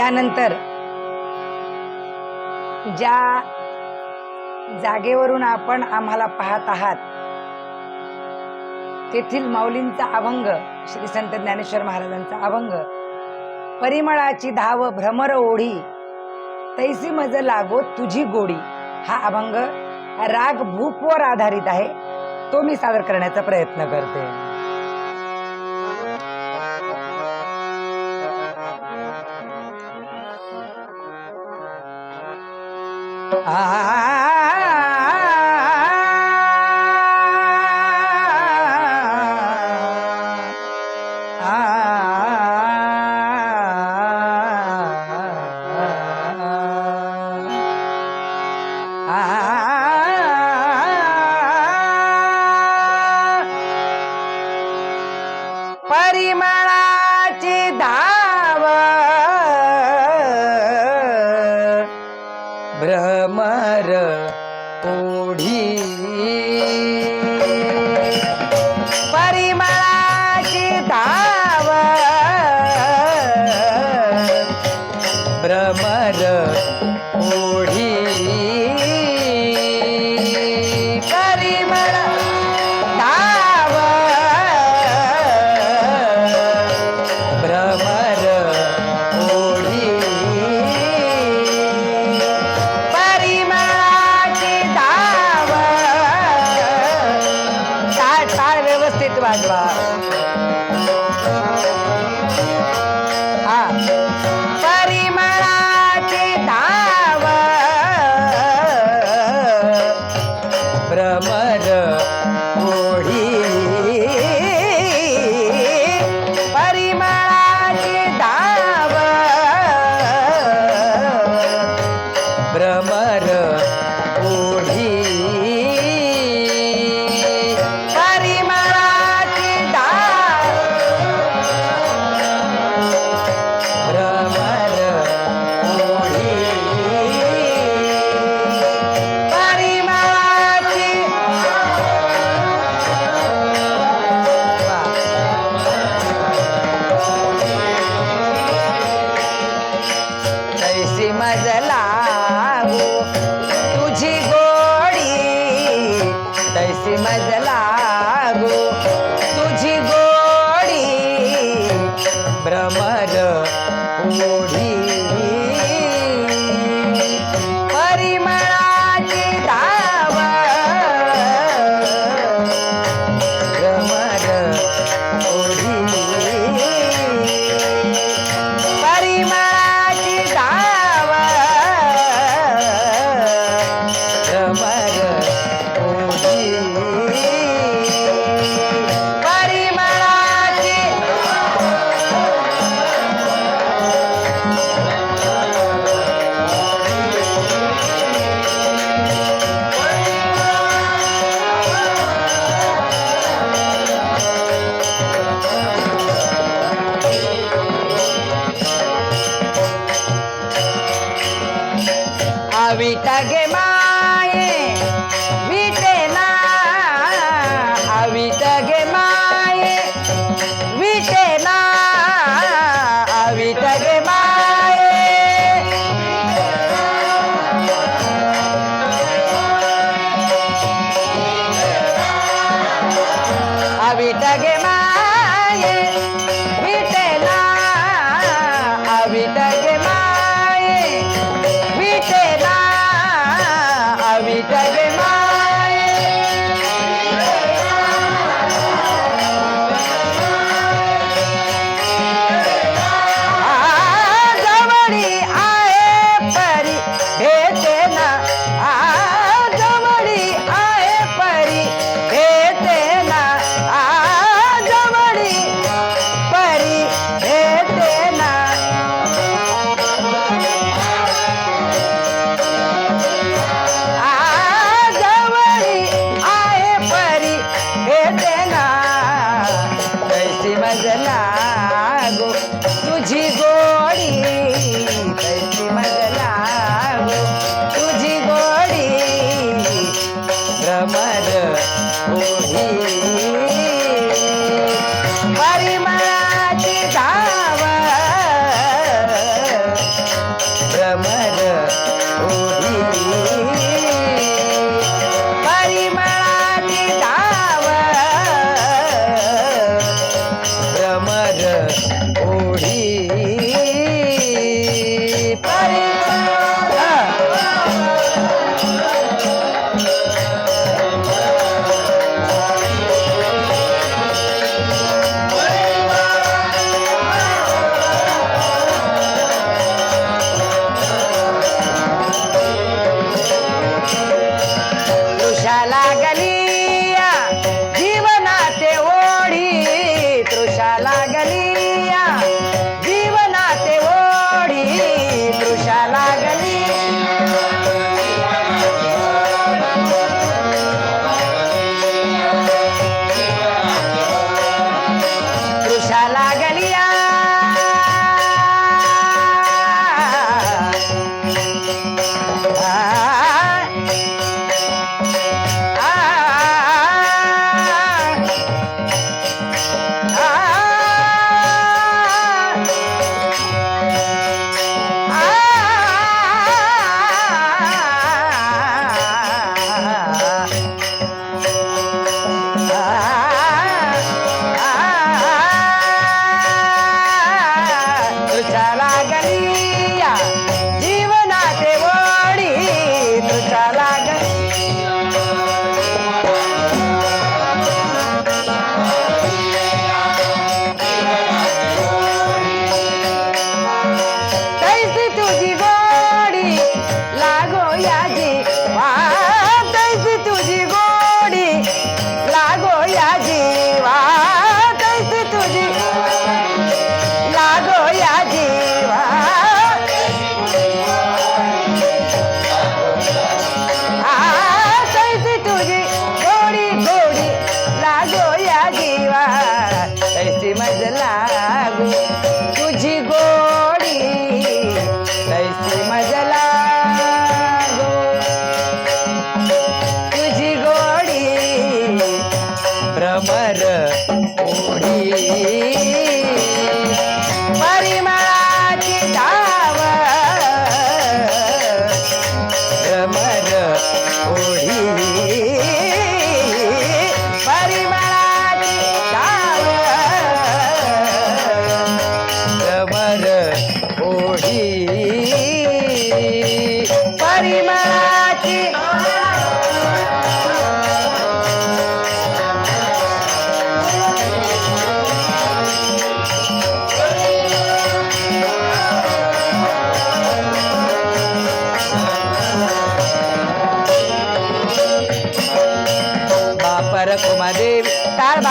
यानंतर ज्या जागेवरून आपण आम्हाला पाहत आहात तेथील माऊलींचा अभंग श्री संत ज्ञानेश्वर महाराजांचा अभंग परिमळाची धाव भ्रमर ओढी तैसी मज लागो तुझी गोडी हा अभंग राग भूपवर आधारित आहे तो मी सादर करण्याचा प्रयत्न करते. परिमळाची vai, vai. भ्रमर ओढी 没人了啊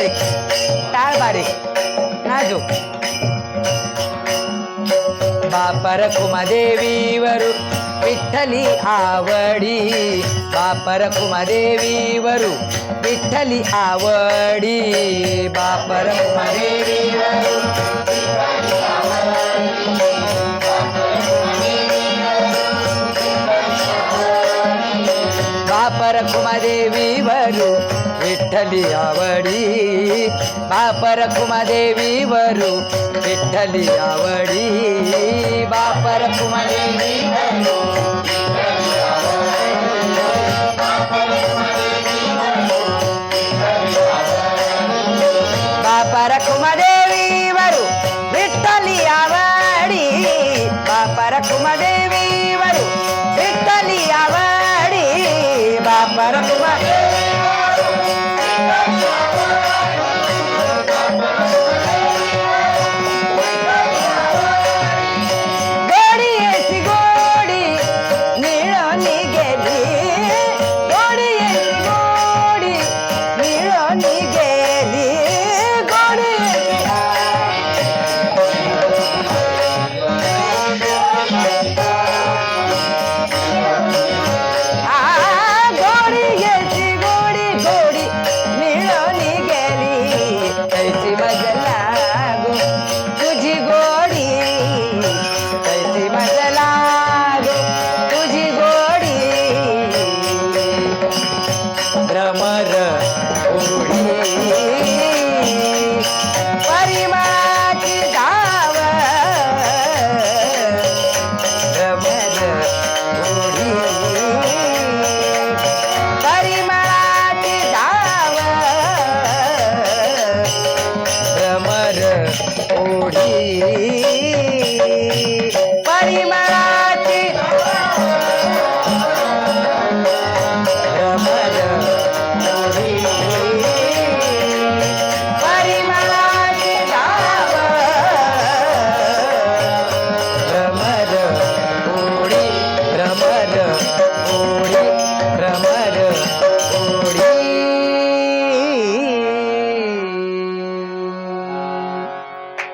बारीक टाळ बारीक नाजूक बापर कुमादेवीवरू विठ्ठली आवडी बापर कुमादेवीवरू विठ्ठली आवडी बापर कुमादेवीवरू बापर कुमादेवीवरू विठ्ठली आवडी बापर कुमादेवीवरू विठ्ठली आवडी बापर कुमादेवीवरू